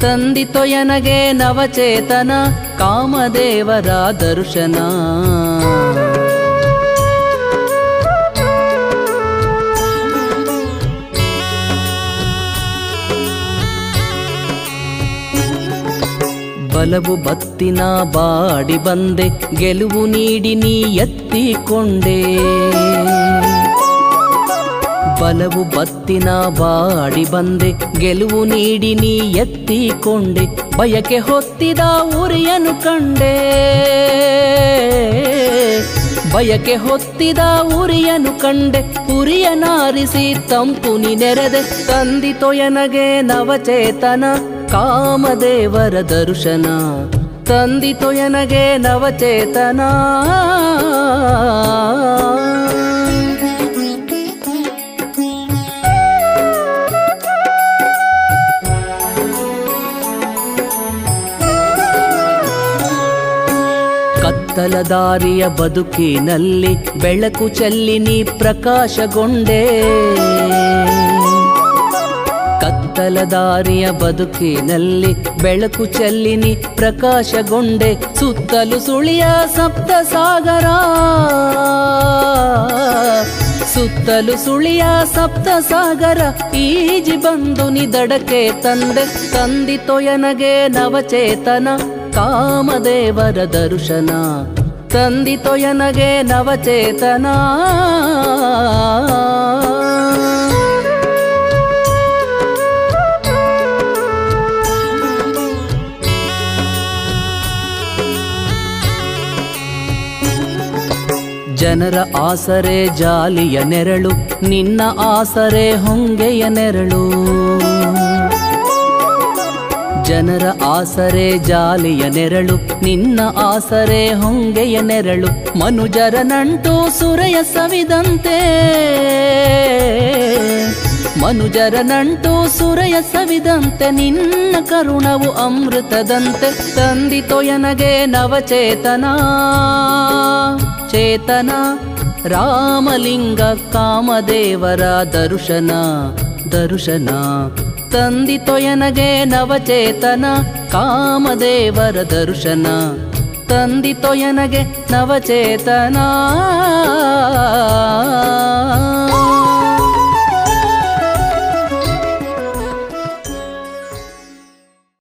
ತಂದಿತೊಯನಗೆ ನವಚೇತನ ಕಾಮದೇವರ ದರ್ಶನ. ಬಲವು ಬತ್ತಿನ ಬಾಡಿ ಬಂದೆ ಗೆಲುವು ನೀಡಿ ನೀ ಎತ್ತಿಕೊಂಡೆ. ಬಲವು ಬತ್ತಿನ ಬಾಡಿ ಬಂದೆ, ಗೆಲುವು ನೀಡಿ ನೀ ಎತ್ತಿಕೊಂಡೆ, ಬಯಕೆ ಹೊತ್ತಿದ ಉರಿಯನು ಕಂಡೆ. ಬಯಕೆ ಹೊತ್ತಿದ ಉರಿಯನು ಕಂಡೆ ಉರಿಯನಾರಿಸಿ ತಂಪು ನೀ ನೆರೆದೆ ತಂದಿತೊಯನಗೆ ನವಚೇತನ, ಕಾಮದೇವರ ದರ್ಶನ. ತಂದಿ ತೊಯನಗೆ ನವಚೇತನ. ಕತ್ತಲ ದಾರಿಯ ಬದುಕಿನಲ್ಲಿ ಬೆಳಕು ಚೆಲ್ಲಿ ನೀ ಪ್ರಕಾಶಗೊಂಡೆ. ಕತ್ತಲ ದಾರಿಯ ಬದುಕಿನಲ್ಲಿ ಬೆಳಕು ಚೆಲ್ಲಿನಿ ಪ್ರಕಾಶಗೊಂಡೆ. ಸುತ್ತಲು ಸುಳಿಯ ಸಪ್ತ ಸಾಗರ ಸುತ್ತಲು ಸುಳಿಯ ಸಪ್ತ ಸಾಗರ ಈಜಿ ಬಂದು ನಿದಡಕೆ ತಂದೆ. ತಂದಿತೊಯನಗೆ ನವಚೇತನ ಕಾಮದೇವರ ದರ್ಶನ. ತಂದಿತೊಯನಗೆ ನವಚೇತನ. ಜನರ ಆಸರೆ ಜಾಲಿಯ ನೆರಳು ನಿನ್ನ ಆಸರೆ ಹೊಂಗೆಯ ನೆರಳು. ಜನರ ಆಸರೆ ಜಾಲಿಯ ನೆರಳು, ನಿನ್ನ ಆಸರೆ ಹೊಂಗೆಯ ನೆರಳು, ಮನುಜರ ನಂಟು ಸುರಯ ಸವಿದಂತೆ. ಮನುಜರ ನಂಟು ಸುರಯ ಸವಿದಂತೆ, ನಿನ್ನ ಕರುಣವು ಅಮೃತದಂತೆ. ತಂದಿತೊಯನಗೆ ನವಚೇತನ, ಚೇತನ, ರಾಮಲಿಂಗ ಕಾಮದೇವರ ದರ್ಶನ, ದರುಶನ. ತಂದಿತೊಯನಗೆ ನವಚೇತನ ಕಾಮದೇವರ ದರ್ಶನ. ತಂದಿತೊಯನಗೆ ನವಚೇತನ.